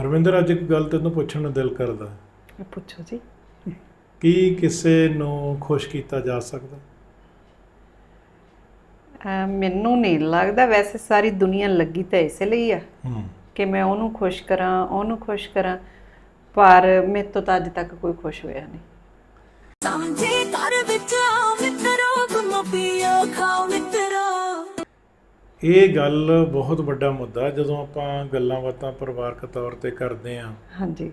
ਹਰਵਿੰਦਰ ਅੱਜ ਇੱਕ ਗੱਲ ਤੈਨੂੰ ਪੁੱਛਣ ਨੂੰ ਦਿਲ ਕਰਦਾ। ਪੁੱਛੋ ਜੀ। ਕੀ ਕਿਸੇ ਨੂੰ ਖੁਸ਼ ਕੀਤਾ ਜਾ ਸਕਦਾ? ਅਹ ਮੈਨੂੰ ਨਹੀਂ ਲੱਗਦਾ। ਵੈਸੇ ਸਾਰੀ ਦੁਨੀਆ ਲੱਗੀ ਤਾਂ ਇਸੇ ਲਈ ਆ ਹੂੰ। ਕਿ ਮੈਂ ਉਹਨੂੰ ਖੁਸ਼ ਕਰਾਂ ਉਹਨੂੰ ਖੁਸ਼ ਕਰਾਂ ਪਰ ਮੇਰੇ ਤੋਂ ਤਾਂ ਅੱਜ ਤੱਕ ਕੋਈ ਖੁਸ਼ ਹੋਇਆ ਨਹੀਂ। ਸਮਝੇ ਘਰ ਵਿੱਚ ਆਓ ਮਿੱਤਰੋ ਗੁੰਮੋ ਮਿੱਤਰੋ ਇਹ ਗੱਲ ਬਹੁਤ ਵੱਡਾ ਮੁੱਦਾ। ਜਦੋਂ ਆਪਾਂ ਗੱਲਾਂ ਬਾਤਾਂ ਪਰਿਵਾਰਕ ਤੌਰ ਤੇ ਕਰਦੇ ਆਂ ਹਾਂਜੀ।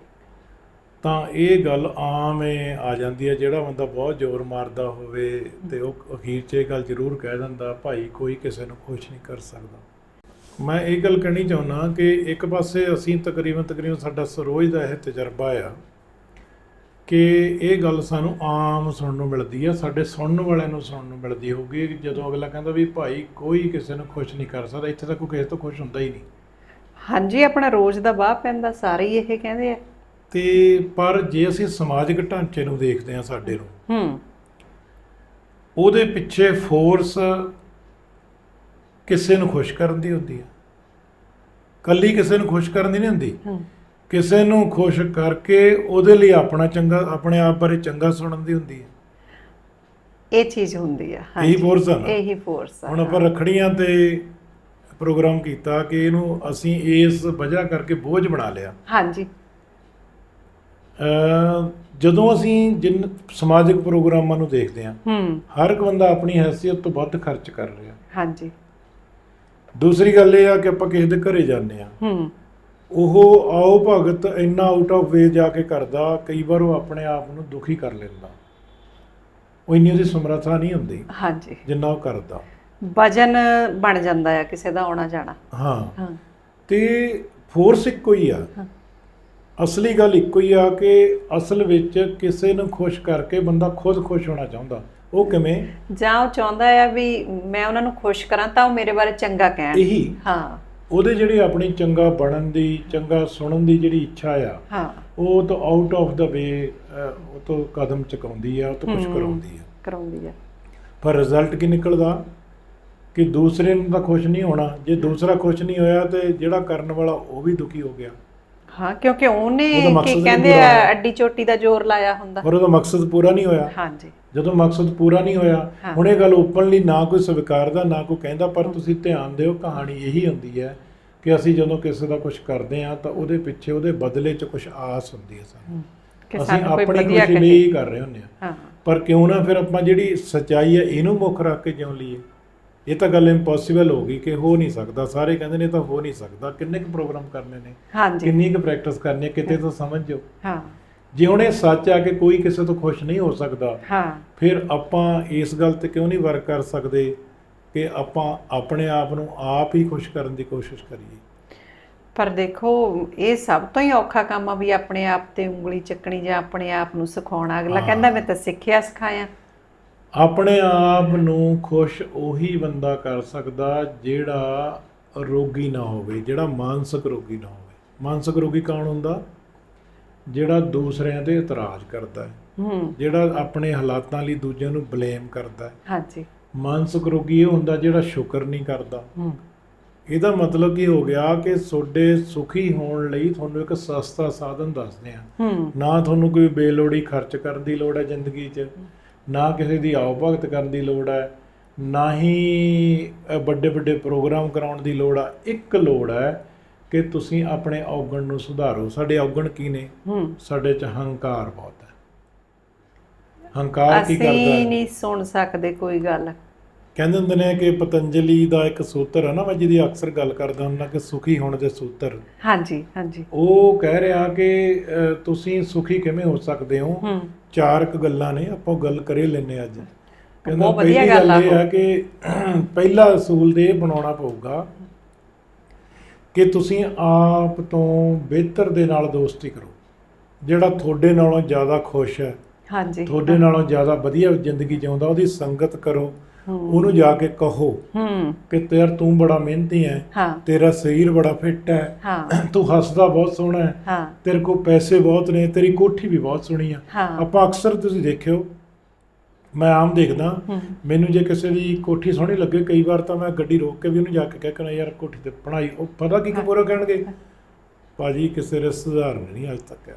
ਤਾਂ ਇਹ ਗੱਲ ਆਮ ਏ ਆ ਜਾਂਦੀ ਹੈ। ਜਿਹੜਾ ਬੰਦਾ ਬਹੁਤ ਜ਼ੋਰ ਮਾਰਦਾ ਹੋਵੇ ਤੇ ਉਹ ਅਖੀਰ 'ਚ ਇਹ ਗੱਲ ਜ਼ਰੂਰ ਕਹਿ ਦਿੰਦਾ ਭਾਈ ਕੋਈ ਕਿਸੇ ਨੂੰ ਖੁਸ਼ ਨਹੀਂ ਕਰ ਸਕਦਾ। ਮੈਂ ਇਹ ਗੱਲ ਕਹਿਣੀ ਚਾਹੁੰਦਾ ਕਿ ਇੱਕ ਪਾਸੇ ਅਸੀਂ ਤਕਰੀਬਨ ਤਕਰੀਬਨ ਸਾਡਾ ਸਰੋਜ ਦਾ ਇਹ ਤਜਰਬਾ ਆ ਕਿ ਇਹ ਗੱਲ ਸਾਨੂੰ ਆਮ ਸੁਣਨ ਨੂੰ ਮਿਲਦੀ ਆ ਸਾਡੇ ਸੁਣਨ ਵਾਲਿਆਂ ਨੂੰ ਸੁਣਨ ਨੂੰ ਮਿਲਦੀ ਹੋਊਗੀ ਜਦੋਂ ਅਗਲਾ ਕਹਿੰਦਾ ਵੀ ਭਾਈ ਕੋਈ ਕਿਸੇ ਨੂੰ ਖੁਸ਼ ਨਹੀਂ ਕਰ ਸਕਦਾ ਇੱਥੇ ਤਾਂ ਕੋਈ ਕਿਸੇ ਤੋਂ ਖੁਸ਼ ਹੁੰਦਾ ਹੀ ਨਹੀਂ। ਹਾਂਜੀ ਆਪਣਾ ਰੋਜ਼ ਦਾ ਬਾਹ ਪੈਂਦਾ ਸਾਰੇ ਹੀ ਇਹ ਕਹਿੰਦੇ ਆ। ਤੇ ਪਰ ਜੇ ਅਸੀਂ ਸਮਾਜਿਕ ਢਾਂਚੇ ਨੂੰ ਦੇਖਦੇ ਹਾਂ ਸਾਡੇ ਨੂੰ ਹੂੰ। ਉਹਦੇ ਪਿੱਛੇ ਫੋਰਸ ਕਿਸੇ ਨੂੰ ਖੁਸ਼ ਕਰਨ ਦੀ ਹੁੰਦੀ ਹੈ ਕੱਲੀ ਕਿਸੇ ਨੂੰ ਖੁਸ਼ ਕਰਨ ਦੀ ਨਹੀਂ ਹੁੰਦੀ। ਹੂੰ। ਕਿਸੇ ਨੂੰ ਖੁਸ਼ ਕਰਕੇ ਉਹਦੇ ਲਈ ਆਪਣਾ ਚੰਗਾ ਆਪਣੇ ਆਪ ਬਾਰੇ ਚੰਗਾ ਸੁਣਨ ਦੀ ਹੁੰਦੀ ਹੈ। ਇਹ ਚੀਜ਼ ਹੁੰਦੀ ਆ ਇਹੀ force ਆ ਨਾ? ਇਹੀ ਫੋਰਸ ਆ ਹੁਣ ਆਪਾਂ ਰੱਖੜੀਆਂ ਤੇ ਪ੍ਰੋਗਰਾਮ ਕੀਤਾ ਕਿ ਇਹਨੂੰ ਅਸੀਂ ਇਸ ਵਜ੍ਹਾ ਕਰਕੇ ਬੋਝ ਬਣਾ ਲਿਆ। ਹਾਂਜੀ। ਅ ਜਦੋਂ ਅਸੀਂ ਜਿਨ ਸਮਾਜਿਕ ਪ੍ਰੋਗਰਾਮਾਂ ਨੂੰ ਦੇਖਦੇ ਹਾਂ ਹੂੰ। ਹਰ ਇੱਕ ਬੰਦਾ ਆਪਣੀ ਹੈਸੀਅਤ ਤੋਂ ਵੱਧ ਖਰਚ ਕਰ ਰਿਹਾ। ਹਾਂਜੀ। ਦੂਸਰੀ ਗੱਲ ਇਹ ਆ ਕਿ ਆਪਾਂ ਕਿਸੇ ਦੇ ਘਰੇ ਜਾਂਦੇ ਆ ਹੂੰ। ਉਹ ਆਓ ਭਗਤ ਇੰਨਾ ਆਊਟ ਆਫ ਵੇ ਜਾ ਕੇ ਕਰਦਾ ਕਈ ਵਾਰ ਉਹ ਆਪਣੇ ਆਪ ਨੂੰ ਦੁਖੀ ਕਰ ਲੈਂਦਾ। ਉਹ ਇੰਨੀ ਉਹਦੀ ਸਮਰੱਥਾ ਨਹੀਂ ਹੁੰਦੀ ਹਾਂਜੀ। ਜਿੰਨਾ ਉਹ ਕਰਦਾ। ਵਜਨ ਬਣ ਜਾਂਦਾ ਆ ਕਿਸੇ ਦਾ ਆਉਣਾ ਜਾਣਾ। ਹਾਂ। ਹਾਂ। ਤੇ ਫੋਰਸ ਇੱਕੋ ਹੀ ਆ। ਹਾਂ। ਅਸਲੀ ਗੱਲ ਇੱਕੋ ਹੀ ਆ ਕਿ ਅਸਲ ਵਿੱਚ ਕਿਸੇ ਨੂੰ ਖੁਸ਼ ਕਰਕੇ ਬੰਦਾ ਖੁਦ ਖੁਸ਼ ਹੋਣਾ ਚਾਹੁੰਦਾ। ਉਹ ਕਿਵੇਂ? ਜਾਂ ਉਹ ਚਾਹੁੰਦਾ ਆ ਵੀ ਮੈਂ ਉਹਨਾਂ ਨੂੰ ਖੁਸ਼ ਕਰਾਂ ਤਾਂ ਉਹ ਮੇਰੇ ਬਾਰੇ ਚੰਗਾ ਕਹਿਣ। ਇਹੀ। ਹਾਂ। ਉਹਦੇ ਜਿਹੜੀ ਆਪਣੀ ਚੰਗਾ ਬਣਨ ਦੀ ਚੰਗਾ ਸੁਣਨ ਦੀ ਜਿਹੜੀ ਇੱਛਾ ਆ ਹਾਂ। ਉਹ ਤਾਂ ਆਊਟ ਆਫ ਦਾ ਵੇ ਉਹ ਤੋਂ ਕਦਮ ਚੁਕਾਉਂਦੀ ਆ ਉਹ ਤੋਂ ਕੁਝ। ਕਰਾਉਂਦੀ ਆ। ਕਰਾਉਂਦੀ ਆ। ਪਰ ਰਿਜ਼ਲਟ ਕੀ ਨਿਕਲਦਾ? ਕਿ ਦੂਸਰੇ ਨੂੰ ਤਾਂ ਖੁਸ਼ ਨਹੀਂ ਹੋਣਾ। ਜੇ ਦੂਸਰਾ ਖੁਸ਼ ਨਹੀਂ ਹੋਇਆ ਤੇ ਜਿਹੜਾ ਕਰਨ ਵਾਲਾ ਉਹ ਵੀ ਦੁਖੀ ਹੋ ਗਿਆ। ਹਾਂ ਕਿਉਂਕਿ ਉਹਨੇ ਉਹਦਾ ਮਕਸਦ ਕੀ ਵੀ ਕਹਿੰਦੇ ਪੂਰਾ ਆ ਹੋਇਆ। ਅੱਡੀ ਚੋਟੀ ਦਾ ਜ਼ੋਰ ਲਾਇਆ ਹੁੰਦਾ। ਪਰ ਉਹਦਾ ਮਕਸਦ ਪੂਰਾ ਨਹੀਂ ਹੋਇਆ। ਹਾਂਜੀ। ਜਦੋਂ ਮਕਸਦ ਪੂਰਾ ਨਹੀਂ ਹੋਇਆ ਹਾਂ। ਹੁਣ ਇਹ ਗੱਲ ਓਪਨਲੀ ਨਾ ਕੋਈ ਸਵੀਕਾਰਦਾ ਨਾ ਕੋਈ ਕਹਿੰਦਾ ਪਰ ਤੁਸੀਂ ਧਿਆਨ ਦਿਓ ਕਹਾਣੀ ਇਹੀ ਹੁੰਦੀ ਹੈ ਕਿ ਅਸੀਂ ਜਦੋਂ ਕਿਸੇ ਦਾ ਕੁਝ ਕਰਦੇ ਹਾਂ ਤਾਂ ਉਹਦੇ ਪਿੱਛੇ ਉਹਦੇ ਬਦਲੇ 'ਚ ਕੁਝ ਆਸ ਹੁੰਦੀ ਹੈ ਸਾਨੂੰ। ਕਿ ਅਸੀਂ ਸਾਨੂੰ ਕੋਈ ਆਪਣੀ ਵਧੀਆ ਖੁਸ਼ੀ ਲਈ ਕਹੇ ਹੀ ਕਰ ਰਹੇ ਹੁੰਦੇ ਹਾਂ। ਹਾਂ। ਪਰ ਕਿਉਂ ਨਾ ਫਿਰ ਆਪਾਂ ਜਿਹੜੀ ਸੱਚਾਈ ਹੈ ਇਹਨੂੰ ਮੁੱਖ ਰੱਖ ਕੇ ਜਿਉਂ ਲਈਏ। ਇਹ ਤਾਂ ਗੱਲ ਇੰਪੋਸੀਬਲ ਹੋ ਗਈ ਕਿ ਹੋ ਨਹੀਂ ਸਕਦਾ। ਸਾਰੇ ਕਹਿੰਦੇ ਨੇ ਤਾਂ ਹੋ ਨਹੀਂ ਸਕਦਾ। ਕਿੰਨੇ ਕੁ ਪ੍ਰੋਗਰਾਮ ਕਰਨੇ ਨੇ? ਹਾਂਜੀ। ਕਿੰਨੀ ਕੁ ਪ੍ਰੈਕਟਿਸ ਕਰਨੀ ਹੈ? ਕਿਤੇ ਤਾਂ ਸਮਝ ਹਾਂ। ਜੇ ਹੁਣ ਇਹ ਸੱਚ ਆ ਕਿ ਕੋਈ ਕਿਸੇ ਤੋਂ ਖੁਸ਼ ਨਹੀਂ ਹੋ ਸਕਦਾ ਹਾਂ। ਫਿਰ ਆਪਾਂ ਇਸ ਗੱਲ ਤੇ ਕਿਉਂ ਨਹੀਂ ਵਰਕ ਕਰ ਸਕਦੇ ਕਿ ਆਪਾਂ ਆਪਣੇ ਆਪ ਨੂੰ ਆਪ ਹੀ ਖੁਸ਼ ਕਰਨ ਦੀ ਕੋਸ਼ਿਸ਼ ਕਰੀਏ? ਪਰ ਦੇਖੋ ਇਹ ਸਭ ਤੋਂ ਹੀ ਔਖਾ ਕੰਮ ਆ ਵੀ ਆਪਣੇ ਆਪ ਤੇ ਉਂਗਲੀ ਚੱਕਣੀ ਜਾਂ ਆਪਣੇ ਆਪ ਨੂੰ ਸਿਖਾਉਣਾ। ਅਗਲਾ। ਕਹਿੰਦਾ ਮੈਂ ਤਾਂ ਸਿੱਖਿਆ ਸਿਖਾਇਆ। ਆਪਣੇ ਆਪ ਨੂੰ ਖੁਸ਼ ਉਹੀ ਬੰਦਾ ਕਰ ਸਕਦਾ ਜਿਹੜਾ ਰੋਗੀ ਨਾ ਹੋਵੇ ਜਿਹੜਾ ਮਾਨਸਿਕ ਰੋਗੀ ਨਾ ਹੋਵੇ। ਮਾਨਸਿਕ ਰੋਗੀ ਕੌਣ ਹੁੰਦਾ? ਜਿਹੜਾ ਦੂਸਰਿਆਂ ਤੇ ਇਤਰਾਜ਼ ਕਰਦਾ ਹੈ। ਹੂੰ। ਜਿਹੜਾ ਆਪਣੇ ਹਾਲਾਤਾਂ ਲਈ ਦੂਜਿਆਂ ਨੂੰ ਬਲੇਮ ਕਰਦਾ ਹੈ। ਹਾਂਜੀ। ਮਾਨਸਿਕ ਰੋਗੀ ਇਹ ਹੁੰਦਾ ਜਿਹੜਾ ਸ਼ੁਕਰ ਨਹੀਂ ਕਰਦਾ। ਹੂੰ। ਇਹਦਾ ਮਤਲਬ ਕੀ ਹੋ ਗਿਆ ਕਿ ਤੁਹਾਡੇ ਸੁਖੀ ਹੋਣ ਲਈ ਤੁਹਾਨੂੰ ਇੱਕ ਸਸਤਾ ਸਾਧਨ ਦੱਸਦੇ ਆ ਨਾ ਤੁਹਾਨੂੰ ਕੋਈ ਬੇਲੋੜੀ ਖਰਚ ਕਰਨ ਦੀ ਲੋੜ ਹੈ ਜ਼ਿੰਦਗੀ 'ਚ। ਨਾ ਕਿਸੇ ਦੀ ਆਓ ਭਗਤ ਕਰਨ ਦੀ ਲੋੜ ਹੈ ਨਾ ਹੀ ਵੱਡੇ ਵੱਡੇ ਪ੍ਰੋਗਰਾਮ ਕਰਾਉਣ ਦੀ ਲੋੜ ਆ। ਇੱਕ ਲੋੜ ਹੈ ਕਿ ਤੁਸੀਂ ਆਪਣੇ ਔਗਣ ਨੂੰ ਸੁਧਾਰੋ। ਸਾਡੇ ਔਗਣ ਕੀ ਨੇ? ਸਾਡੇ 'ਚ ਹੰਕਾਰ ਬਹੁਤ ਹੈ। ਹੰਕਾਰ ਕੀ ਕਰਦਾ ਅਸੀਂ ਨਹੀਂ ਸੁਣ ਸਕਦੇ ਕੋਈ ਗੱਲ। ਕਹਿੰਦੇ ਹੁੰਦੇ ਨੇ ਕਿ ਪਤੰਜਲੀ ਦਾ ਇੱਕ ਸੂਤਰ ਹੈ ਨਾ ਮੈਂ ਜਿਹਦੀ ਅਕਸਰ ਗੱਲ ਕਰਦਾ ਹੁੰਦਾ ਕਿ ਸੁਖੀ ਹੋਣ ਦੇ ਸੂਤਰ। ਹਾਂਜੀ ਹਾਂਜੀ। ਉਹ ਕਹਿ ਰਿਹਾ ਕਿ ਤੁਸੀਂ ਸੁਖੀ ਕਿਵੇਂ ਹੋ ਸਕਦੇ ਹੂੰ। ਚਾਰ ਕੁ ਗੱਲਾਂ ਨੇ ਆਪਾਂ ਗੱਲ ਕਰੇ ਲੈਨੇ ਅੱਜ। ਕਹਿੰਦਾ ਬਹੁਤ ਵਧੀਆ ਪਹਿਲੀ ਗੱਲ ਆ। ਇਹ ਹੈ ਕਿ ਪਹਿਲਾ ਅਸੂਲ ਤੇ ਇਹ ਬਣਾਉਣਾ ਪਊਗਾ ਕਿ ਤੁਸੀਂ ਆਪ ਤੋਂ ਬਿਹਤਰ ਦੇ ਨਾਲ ਦੋਸਤੀ ਕਰੋ। ਜਿਹੜਾ ਤੁਹਾਡੇ ਨਾਲੋਂ ਜ਼ਿਆਦਾ ਖੁਸ਼ ਹੈ ਹਾਂਜੀ। ਤੁਹਾਡੇ ਨਾਲੋਂ ਜ਼ਿਆਦਾ ਵਧੀਆ ਜ਼ਿੰਦਗੀ ਜਿਉਂਦਾ ਉਹਦੀ ਸੰਗਤ ਕਰੋ। ਉਹਨੂੰ ਜਾ ਕੇ ਕਹੋ ਹੂੰ। ਕਿ ਤੇਰ ਤੂੰ ਬੜਾ ਮਿਹਨਤੀ ਹੈ। ਤੇਰਾ ਸਰੀਰ ਬੜਾ ਫਿੱਟ ਹੈ। ਤੂੰ ਹੱਸਦਾ ਬਹੁਤ ਸੋਹਣਾ ਹੈ। ਤੇਰੇ ਕੋਲ ਪੈਸੇ ਬਹੁਤ ਨੇ ਤੇਰੀ ਕੋਠੀ ਵੀ ਬਹੁਤ ਸੋਹਣੀ ਆ। ਆਪਾਂ ਅਕਸਰ ਤੁਸੀਂ ਦੇਖਿਓ ਮੈਂ ਆਮ ਦੇਖਦਾ ਮੈਨੂੰ ਜੇ ਕਿਸੇ ਦੀ ਕੋਠੀ ਸੋਹਣੀ ਲੱਗੇ ਕਈ ਵਾਰ ਤਾਂ ਮੈਂ ਗੱਡੀ ਰੋਕ ਕੇ ਵੀ ਉਹਨੂੰ ਜਾ ਕੇ ਕਹਿ ਕਰਾਂ ਯਾਰ ਕੋਠੀ ਤੇ ਬਣਾਈ ਉਹ ਪਤਾ ਕੀ ਪੂਰਾ ਕਹਿਣਗੇ? ਭਾਜੀ ਕਿਸੇ ਰਿਸ਼ਤੇਦਾਰ ਨੇ ਨਹੀਂ ਅੱਜ ਤੱਕ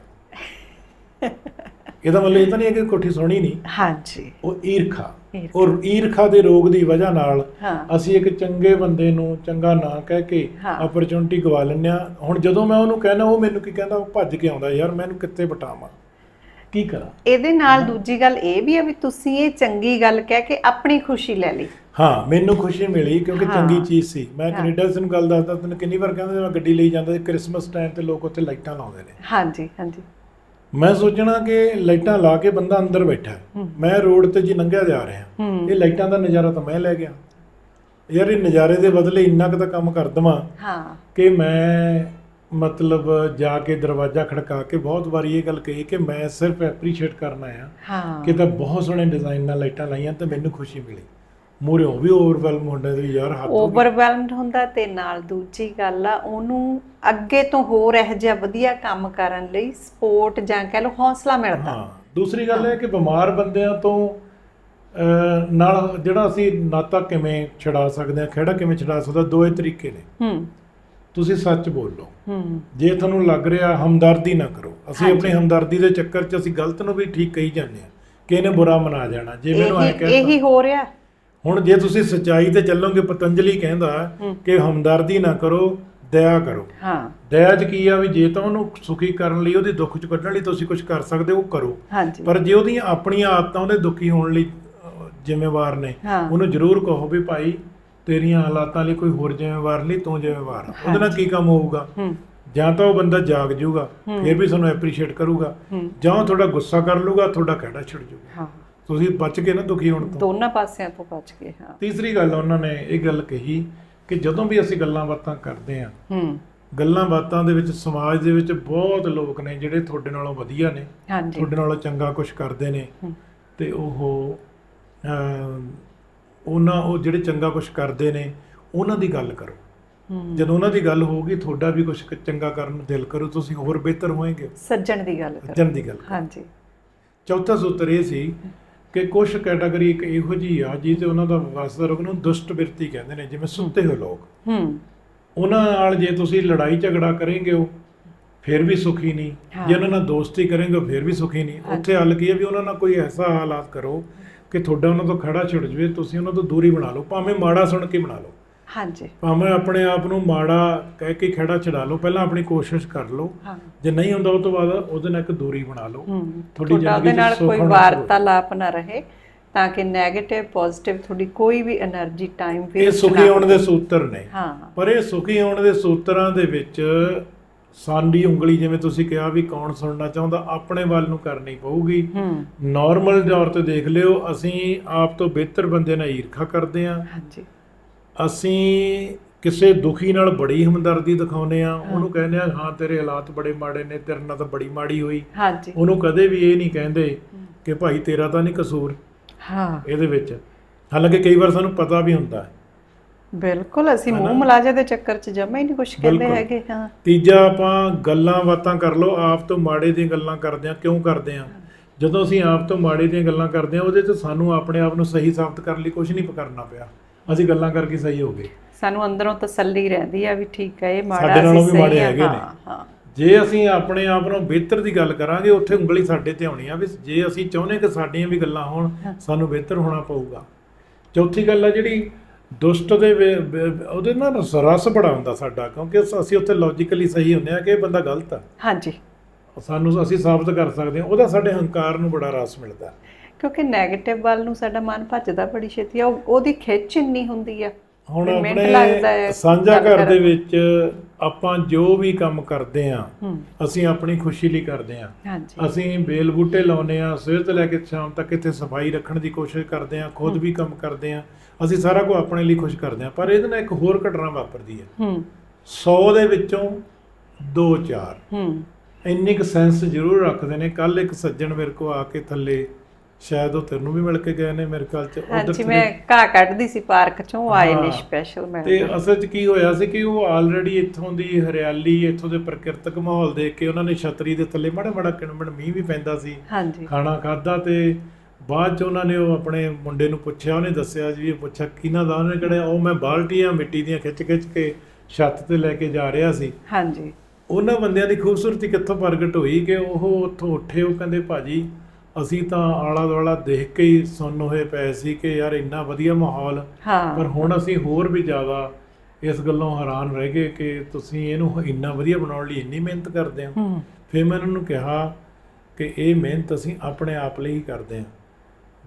ਇਹਦਾ ਮਤਲਬ ਇਹ ਤਾਂ ਨਹੀਂ ਹੈ ਕਿ ਕੋਠੀ ਸੋਹਣੀ ਨਹੀਂ। ਹਾਂਜੀ। ਉਹ ਈਰਖਾ। ਔਰ ਈਰਖਾ ਦੇ ਰੋਗ ਦੀ ਵਜ੍ਹਾ ਨਾਲ ਹਾਂ। ਅਸੀਂ ਇੱਕ ਚੰਗੇ ਬੰਦੇ ਨੂੰ ਚੰਗਾ ਨਾਂ ਕਹਿ ਕੇ ਹਾਂ। ਅਪਰਚੁਨਿਟੀ ਗਵਾ ਲੈਂਦੇ ਹਾਂ। ਹੁਣ ਜਦੋਂ ਮੈਂ ਉਹਨੂੰ ਕਹਿਣਾ ਉਹ ਮੈਨੂੰ ਕੀ ਕਹਿੰਦਾ? ਉਹ ਭੱਜ ਕੇ ਆਉਂਦਾ ਯਾਰ ਮੈਂ ਇਹਨੂੰ ਕਿੱਥੇ ਬਟਾਵਾਂ ਕੀ ਕਰਾਂ? ਇਹਦੇ ਨਾਲ ਦੂਜੀ ਗੱਲ ਇਹ ਵੀ ਆ ਵੀ ਤੁਸੀਂ ਇਹ ਚੰਗੀ ਗੱਲ ਕਹਿ ਕੇ ਆਪਣੀ ਖੁਸ਼ੀ ਲੈ ਲਈ। ਹਾਂ ਮੈਨੂੰ ਖੁਸ਼ੀ ਮਿਲੀ ਕਿਉਂਕਿ ਹਾਂ। ਚੰਗੀ ਚੀਜ਼ ਸੀ। ਮੈਂ ਹਾਂ। ਕੈਨੇਡਾ ਨੂੰ ਗੱਲ ਦੱਸਦਾ ਤੈਨੂੰ ਕਿੰਨੀ ਵਾਰ ਕਹਿੰਦਾ ਮੈਂ ਗੱਡੀ ਲਈ ਜਾਂਦਾ ਸੀ ਕ੍ਰਿਸਮਸ ਟਾਈਮ ਤੇ ਲੋਕ ਉੱਥੇ ਲਾਈਟਾਂ ਲਾਉਂਦੇ ਨੇ। ਹਾਂਜੀ ਹਾਂਜੀ। ਮੈਂ ਸੋਚਣਾ ਕਿ ਲਾਈਟਾਂ ਲਾ ਕੇ ਬੰਦਾ ਅੰਦਰ ਬੈਠਾ। ਮੈਂ ਰੋਡ ਤੇ ਜੀ ਲੰਘਿਆ ਜਾ ਰਿਹਾ। ਇਹ ਲਾਈਟਾਂ ਦਾ ਨਜ਼ਾਰਾ ਤਾਂ ਮੈਂ ਲੈ ਗਿਆ। ਯਾਰ ਇਹ ਨਜ਼ਾਰੇ ਦੇ ਬਦਲੇ ਇੰਨਾ ਕੁ ਤਾਂ ਕੰਮ ਕਰ ਦਵਾਂ ਹਾਂ। ਕਿ ਮੈਂ ਮਤਲਬ ਜਾ ਕੇ ਦਰਵਾਜ਼ਾ ਖੜਕਾ ਕੇ ਬਹੁਤ ਵਾਰੀ ਇਹ ਗੱਲ ਕਹੀ ਕਿ ਮੈਂ ਸਿਰਫ ਐਪਰੀਸ਼ੀਏਟ ਕਰਨਾ ਆ ਹਾਂ। ਕਿ ਤਾਂ ਬਹੁਤ ਸੋਹਣੇ ਡਿਜ਼ਾਈਨ ਨਾਲ ਲਾਈਟਾਂ ਲਾਈਆਂ ਤੇ ਮੈਨੂੰ ਖੁਸ਼ੀ ਮਿਲੀ। ਉਹ ਵੀ ਓਵਰਵੈਲਮ ਹੁੰਦੇ ਸੀ ਯਾਰ ਹੋ ਗਈ। ਓਵਰਵੈਲਮਡ ਹੁੰਦਾ ਤੇ ਨਾਲ ਦੂਜੀ ਗੱਲ ਆ ਉਹਨੂੰ ਅੱਗੇ ਤੋਂ ਹੋਰ ਇਹੋ ਜਿਹਾ ਵਧੀਆ ਕੰਮ ਕਰਨ ਲਈ ਸਪੋਰਟ ਜਾਂ ਕਹਿ ਲਓ ਹੌਸਲਾ ਮਿਲਦਾ। ਹਾਂ ਦੂਸਰੀ ਗੱਲ ਇਹ ਕਿ ਬਿਮਾਰ ਬੰਦਿਆਂ ਤੋਂ ਨਾਲ ਜਿਹੜਾ ਅਸੀਂ ਨਾਤਾ ਕਿਵੇਂ ਛਡਾ ਸਕਦੇ ਹਾਂ ਖੇੜਾ ਕਿਵੇਂ ਛਡਾ ਸਕਦਾ ਦੋ ਹੀ ਤਰੀਕੇ ਨੇ। ਹੂੰ। ਤੁਸੀਂ ਸੱਚ ਬੋਲੋ। ਹੂੰ। ਜੇ ਤੁਹਾਨੂੰ ਲੱਗ ਰਿਹਾ ਹਮਦਰਦੀ ਨਾ ਕਰੋ ਅਸੀਂ। ਆਪਣੀ ਹਮਦਰਦੀ ਦੇ ਚੱਕਰ 'ਚ ਅਸੀਂ ਗਲਤ ਨੂੰ ਵੀ ਠੀਕ ਕਹੀ ਜਾਂਦੇ ਆ ਕਿ ਇਹਨੇ ਬੁਰਾ ਮਨਾ ਜਾਣਾ। ਜੇ ਮੈਨੂੰ ਐ ਕਹਿੰਦਾ ਇਹੀ ਹੋ ਰਿਹਾ। ਹੁਣ ਜੇ ਤੁਸੀਂ ਸੱਚਾਈ ਤੇ ਚੱਲੋਗੇ ਪਤੰਜਲੀ ਕਹਿੰਦਾ। ਕਿ ਹਮਦਰਦੀ ਨਾ ਕਰੋ ਦਇਆ ਕਰੋ। ਹਾਂ। ਦਇਆ 'ਚ ਕੀ ਆ ਵੀ ਜੇ ਤਾਂ ਉਹਨੂੰ ਸੁਖੀ ਕਰਨ ਲਈ ਉਹਦੀ ਦੁੱਖ 'ਚ ਕੱਢਣ ਲਈ ਤੁਸੀਂ ਕੁਝ ਕਰ ਸਕਦੇ ਹੋ ਉਹ ਕਰੋ। ਹਾਂਜੀ। ਪਰ ਜੇ ਉਹਦੀਆਂ ਆਪਣੀਆਂ ਆਦਤਾਂ ਉਹਦੇ ਦੁਖੀ ਹੋਣ ਲਈ ਜ਼ਿੰਮੇਵਾਰ ਨੇ। ਉਹਨੂੰ ਜ਼ਰੂਰ ਕਹੋ ਵੀ ਭਾਈ ਤੇਰੀਆਂ ਹਾਲਾਤਾਂ ਲਈ ਕੋਈ ਹੋਰ ਜ਼ਿੰਮੇਵਾਰ ਨਹੀਂ ਤੂੰ ਜ਼ਿੰਮੇਵਾਰ ਉਹਦੇ ਨਾਲ ਕੀ ਕੰਮ ਹੋਊਗਾ? ਜਾਂ ਤਾਂ ਉਹ ਬੰਦਾ ਜਾਗ ਜਾਊਗਾ ਫਿਰ ਵੀ ਤੁਹਾਨੂੰ ਐਪਰੀਸ਼ੀਏਟ ਕਰੂਗਾ। ਜਾਂ ਉਹ ਤੁਹਾਡਾ ਗੁੱਸਾ ਕਰ ਲੂਗਾ ਤੁਹਾਡਾ ਖਹਿੜਾ ਛਿੜ ਜਾਊਗਾ। ਹਾਂ। ਤੁਸੀਂ ਬਚ ਕੇ ਨਾ ਦੁਖੀ ਹੋਣ ਤੋਂ। ਦੋਨਾਂ ਪਾਸਿਆਂ ਤੋਂ ਬਚ ਗਏ ਹਾਂ। ਤੀਸਰੀ ਗੱਲ ਉਹਨਾਂ ਨੇ ਇਹ ਗੱਲ ਕਹੀ ਕਿ ਜਦੋਂ ਵੀ ਅਸੀਂ ਗੱਲਾਂ ਬਾਤਾਂ ਕਰਦੇ ਹਾਂ ਹੂੰ। ਗੱਲਾਂ ਬਾਤਾਂ ਦੇ ਵਿੱਚ ਸਮਾਜ ਦੇ ਵਿੱਚ ਬਹੁਤ ਲੋਕ ਨੇ ਜਿਹੜੇ ਤੁਹਾਡੇ ਨਾਲੋਂ ਵਧੀਆ ਨੇ ਹਾਂਜੀ। ਤੁਹਾਡੇ ਨਾਲੋਂ ਚੰਗਾ ਕੁਝ ਕਰਦੇ ਨੇ। ਤੇ ਉਹ ਉਹਨਾਂ ਉਹ ਜਿਹੜੇ ਚੰਗਾ ਕੁਝ ਕਰਦੇ ਨੇ ਉਹਨਾਂ ਦੀ ਗੱਲ ਕਰੋ। ਜਦੋਂ ਉਹਨਾਂ ਦੀ ਗੱਲ ਹੋਊਗੀ ਤੁਹਾਡਾ ਵੀ ਕੁਝ ਚੰਗਾ ਕਰਨ ਨੂੰ ਦਿਲ ਕਰੂ ਤੁਸੀਂ ਹੋਰ ਬਿਹਤਰ ਹੋਏਗੇ। ਸੱਜਣ ਦੀ ਗੱਲ ਕਰੋ। ਜਨ ਦੀ ਗੱਲ। ਹਾਂਜੀ। ਚੌਥਾ ਸੂਤਰ ਇਹ ਸੀ ਕਿ ਕੁਝ ਕੈਟਾਗਰੀ ਇੱਕ ਇਹੋ ਜਿਹੀ ਆ ਜਿਹਦੇ ਉਹਨਾਂ ਦਾ ਵਸਦਾ ਰੋਗ ਨੂੰ ਦੁਸ਼ਟ ਬਿਰਤੀ ਕਹਿੰਦੇ ਨੇ ਜਿਵੇਂ ਸੁੱਤੇ ਹੋਏ ਲੋਕ। ਹੂੰ। ਉਹਨਾਂ ਨਾਲ ਜੇ ਤੁਸੀਂ ਲੜਾਈ ਝਗੜਾ ਕਰੇਂਗੇ ਉਹ ਫਿਰ ਵੀ ਸੁਖੀ ਨਹੀਂ। ਹਾਂ। ਜੇ ਉਹਨਾਂ ਨਾਲ ਦੋਸਤੀ ਕਰੇਂਗੇ ਫਿਰ ਵੀ ਸੁਖੀ ਨਹੀਂ। ਉੱਥੇ ਹੱਲ ਕੀ ਹੈ ਵੀ ਉਹਨਾਂ ਨਾਲ ਕੋਈ ਐਸਾ ਹਾਲਾਤ ਕਰੋ ਕਿ ਤੁਹਾਡਾ ਉਹਨਾਂ ਤੋਂ ਖੜਾ ਛੁੱਟ ਜਵੇ ਤੁਸੀਂ ਉਹਨਾਂ ਤੋਂ ਦੂਰੀ ਬਣਾ ਲਓ ਭਾਵੇਂ ਮਾੜਾ ਸੁਣ ਕੇ ਬਣਾ ਲਓ। ਹਾਂਜੀ। ਭਾਵੇਂ ਆਪਣੇ ਆਪ ਨੂੰ ਮਾੜਾ ਕਹਿ ਕੇ ਖੜਾ ਛਡਾ ਲਓ ਪਹਿਲਾਂ ਆਪਣੀ ਕੋਸ਼ਿਸ਼ ਕਰ ਲਓ। ਜੇ ਨਹੀਂ ਹੁੰਦਾ ਉਹ ਤੋਂ ਬਾਅਦ ਉਹਦੇ ਨਾਲ ਇੱਕ ਦੂਰੀ ਬਣਾ ਲਓ। ਤੁਹਾਡੀ ਜ਼ਿੰਦਗੀ ਨਾਲ ਕੋਈ ਵਾਰਤਾਲਾਪ ਨਾ ਰਹੇ ਤਾਂ ਕਿ 네ਗੇਟਿਵ ਪੋਜ਼ਿਟਿਵ ਤੁਹਾਡੀ ਕੋਈ ਵੀ એનર્ਜੀ ਟਾਈਮ ਵੇਸਟ ਇਹ ਸੁਖੀ ਹੋਣ ਦੇ ਸੂਤਰ ਨੇ। ਹਾਂ। ਪਰ ਇਹ ਸੁਖੀ ਹੋਣ ਦੇ ਸੂਤਰਾਂ ਦੇ ਵਿੱਚ ਸਾਡੀ ਉਂਗਲੀ ਜਿਵੇਂ ਤੁਸੀਂ ਕਿਹਾ ਵੀ ਕੌਣ ਸੁਣਨਾ ਚਾਹੁੰਦਾ ਆਪਣੇ ਵੱਲ ਨੂੰ ਕਰਨੀ ਪਊਗੀ। ਨਾਰਮਲ ਤੌਰ ਤੇ ਦੇਖ ਲਿਓ ਅਸੀਂ ਆਪ ਤੋਂ ਬਿਹਤਰ ਬੰਦੇ ਨਾਲ ਈਰਖਾ ਕਰਦੇ ਆਂ ਹਾਂਜੀ। ਅਸੀਂ ਕਿਸੇ ਦੁਖੀ ਨਾਲ ਬੜੀ ਹਮਦਰਦੀ ਦਿਖਾਉਂਦੇ ਆ ਉਹਨੂੰ ਕਹਿੰਦੇ ਆ ਹਾਂ ਤੇਰੇ ਹਾਲਾਤ ਬੜੇ ਮਾੜੇ ਨੇ ਤੇਰੇ ਨਾਲ ਤਾਂ ਬੜੀ ਮਾੜੀ ਹੋਈ। ਹਾਂਜੀ। ਉਹਨੂੰ ਕਦੇ ਵੀ ਇਹ ਨਹੀਂ ਕਹਿੰਦੇ ਕਿ ਭਾਈ ਤੇਰਾ ਤਾਂ ਨਹੀਂ ਕਸੂਰ ਹਾਂ। ਇਹਦੇ ਵਿੱਚ। ਹਾਲਾਂਕਿ ਕਈ ਵਾਰ ਸਾਨੂੰ ਪਤਾ ਵੀ ਹੁੰਦਾ ਹੈ। ਬਿਲਕੁਲ ਅਸੀਂ ਮੂੰਹ ਮਲਾਜੇ ਦੇ ਚੱਕਰ 'ਚ ਜਮਾ ਹੀ ਨਹੀਂ ਕੁਝ ਕਹਿੰਦੇ। ਹੈਗੇ ਹਾਂ। ਤੀਜਾ ਆਪਾਂ ਗੱਲਾਂ ਬਾਤਾਂ ਕਰ ਲਓ ਆਪ ਤੋਂ ਮਾੜੇ ਦੀਆਂ ਗੱਲਾਂ ਕਰਦੇ ਆ ਕਿਉਂ ਕਰਦੇ ਆ ਜਦੋਂ ਅਸੀਂ ਆਪ ਤੋਂ ਮਾੜੇ ਦੀਆਂ ਗੱਲਾਂ ਕਰਦੇ ਆ ਉਹਦੇ 'ਚ ਸਾਨੂੰ ਆਪਣੇ ਆਪ ਨੂੰ ਸਹੀ ਸਾਬਤ ਕਰਨ ਲਈ ਕੁਝ ਨਹੀਂ ਕਰਨਾ ਪਿਆ। ਅਸੀਂ ਗੱਲਾਂ ਕਰਕੇ ਸਹੀ ਹੋ ਗਏ। ਸਾਨੂੰ ਅੰਦਰੋਂ ਤਸੱਲੀ ਰਹਿੰਦੀ ਆ ਵੀ ਠੀਕ ਹੈ ਇਹ ਮਾੜਾ ਸਾਡੇ ਨਾਲੋਂ ਵੀ ਮਾੜੇ ਹੈਗੇ ਨੇ। ਹਾਂ ਜੇ ਅਸੀਂ ਆਪਣੇ ਆਪ ਨੂੰ ਬਿਹਤਰ ਦੀ ਗੱਲ ਕਰਾਂਗੇ ਉੱਥੇ ਉਂਗਲੀ ਸਾਡੇ ਤੇ ਆਉਣੀ ਆ ਵੀ ਜੇ ਅਸੀਂ ਚਾਹੁੰਦੇ ਕਿ ਸਾਡੀਆਂ ਵੀ ਗੱਲਾਂ ਹੋਣ ਸਾਨੂੰ ਬਿਹਤਰ ਹੋਣਾ ਪਊਗਾ। ਚੌਥੀ ਗੱਲ ਆ ਜਿਹੜੀ ਦੁਸ਼ਟ ਦੇ ਉਹਦੇ ਨਾਲ ਰਸ ਬੜਾ ਹੁੰਦਾ ਸਾਡਾ ਕਿਉਂਕਿ ਅਸੀਂ ਉੱਥੇ ਲੌਜੀਕਲੀ ਸਹੀ ਹੁੰਦੇ ਆ ਕਿ ਇਹ ਬੰਦਾ ਗਲਤ ਆ। ਹਾਂਜੀ। ਸਾਨੂੰ ਅਸੀਂ ਸਾਬਤ ਕਰ ਸਕਦੇ ਹਾਂ ਉਹਦਾ ਸਾਡੇ ਹੰਕਾਰ ਨੂੰ ਬੜਾ ਰਸ ਮਿਲਦਾ। ਕਿਉਂਕਿ 네ਗੇਟਿਵ ਵੱਲ ਨੂੰ ਸਾਡਾ ਮਨ ਭੱਜਦਾ ਬੜੀ ਛੇਤੀ ਆ ਉਹ- ਉਹਦੀ ਖਿੱਚ ਇੰਨੀ ਹੁੰਦੀ ਆ। ਹੁਣ ਲੱਗਦਾ ਹੈ ਆਪਣੇ ਸਾਂਝਾ ਘਰ ਦੇ। ਵਿੱਚ ਆਪਾਂ ਜੋ ਵੀ ਕੰਮ ਕਰਦੇ ਆ ਹੂੰ। ਅਸੀਂ ਆਪਣੀ ਖੁਸ਼ੀ ਲਈ ਕਰਦੇ ਆ ਹਾਂਜੀ। ਅਸੀਂ ਬੇਲ ਬੂਟੇ ਲਾਉਨੇ ਆ ਸਵੇਰ ਤੋਂ ਲੈ ਕੇ ਸ਼ਾਮ ਤੱਕ ਇੱਥੇ ਸਫ਼ਾਈ ਰੱਖਣ ਦੀ ਕੋਸ਼ਿਸ਼ ਕਰਦੇ ਆ ਖੁਦ ਵੀ ਕੰਮ ਕਰਦੇ ਆ ਅਸੀਂ ਸਾਰਾ ਕੁਝ ਆਪਣੇ ਲਈ ਖੁਸ਼ ਕਰਦੇ ਆ ਪਰ ਇਹਦੇ ਨਾਲ ਇੱਕ ਹੋਰ ਘਟਨਾ ਵਾਪਰਦੀ ਹੈ। ਹੂੰ। 100 ਦੇ ਵਿੱਚੋਂ 2-4 ਹੂੰ। ਇੰਨੀ ਕੁ ਸੈਂਸ ਜ਼ਰੂਰ ਰੱਖਦੇ ਨੇ ਕੱਲ ਇੱਕ ਸੱਜਣ ਮੇਰੇ ਕੋ ਆ ਕੇ ਥੱਲੇ ਸ਼ਾਇਦ ਉਹ ਤੈਨੂੰ ਵੀ ਮਿਲ ਕੇ ਗਏ ਨੇ ਮੇਰੇ ਖਿਆਲ ਚ ਹਾਂਜੀ ਉੱਧਰ ਮੈਂ ਘਾਹ ਕੱਢਦੀ ਸੀ ਪਾਰਕ ਚੋਂ ਆਏ ਨੇ ਹਾਂ। ਸਪੈਸ਼ਲ ਮੈਂ ਤੇ ਅਸਲ 'ਚ ਕੀ ਹੋਇਆ ਸੀ ਕਿ ਉਹ ਆਲਰੇਡੀ ਇੱਥੋਂ ਦੀ ਹਰਿਆਲੀ ਇੱਥੋਂ ਦੇ ਪ੍ਰਕਿਰਤਕ ਮਾਹੌਲ ਦੇਖ ਕੇ ਉਹਨਾਂ ਨੇ ਛਤਰੀ ਦੇ ਥੱਲੇ ਮਾੜਾ ਮਾੜਾ ਕਿਣਮਣ ਮੀਂਹ ਵੀ ਪੈਂਦਾ ਸੀ ਹਾਂਜੀ। ਖਾਣਾ ਖਾਦਾ ਤੇ ਬਾਅਦ 'ਚ ਉਹਨਾਂ ਨੇ ਉਹ ਆਪਣੇ ਮੁੰਡੇ ਨੂੰ ਪੁੱਛਿਆ ਉਹਨੇ ਦੱਸਿਆ ਜੀ ਇਹ ਪੁੱਛਿਆ ਕਿਹਨਾਂ ਦਾ ਉਹਨੇ ਕਿਹੜੇ ਉਹ ਮੈਂ ਬਾਲਟੀਆਂ ਮਿੱਟੀ ਦੀਆਂ ਖਿੱਚ ਖਿੱਚ ਕੇ ਛੱਤ ਤੇ ਲੈ ਕੇ ਜਾ ਰਿਹਾ ਸੀ। ਹਾਂਜੀ। ਉਹਨਾਂ ਬੰਦਿਆਂ ਦੀ ਖੂਬਸੂਰਤੀ ਕਿੱਥੋਂ ਪ੍ਰਗਟ ਹੋਈ ਕਿ ਉਹ ਉੱਥੋਂ ਉੱਠੇ ਉਹ ਕਹਿੰਦੇ ਭਾਜੀ ਅਸੀਂ ਤਾਂ ਆਲਾ ਦੁਆਲਾ ਦੇਖ ਕੇ ਹੀ ਸੁੰਨ ਹੋਏ ਪਏ ਸੀ ਕਿ ਯਾਰ ਇੰਨਾ ਵਧੀਆ ਮਾਹੌਲ। ਹਾਂ। ਪਰ ਹੁਣ ਅਸੀਂ ਹੋਰ ਵੀ ਜ਼ਿਆਦਾ ਇਸ ਗੱਲੋਂ ਹੈਰਾਨ ਰਹਿ ਗਏ ਕਿ ਤੁਸੀਂ ਇਹਨੂੰ ਇੰਨਾ ਵਧੀਆ ਬਣਾਉਣ ਲਈ ਇੰਨੀ ਮਿਹਨਤ ਕਰਦੇ ਹੋ। ਹੂੰ। ਫਿਰ ਮੈਂ ਉਹਨਾਂ ਨੂੰ ਕਿਹਾ ਕਿ ਇਹ ਮਿਹਨਤ ਅਸੀਂ ਆਪਣੇ ਆਪ ਲਈ ਹੀ ਕਰਦੇ ਹਾਂ।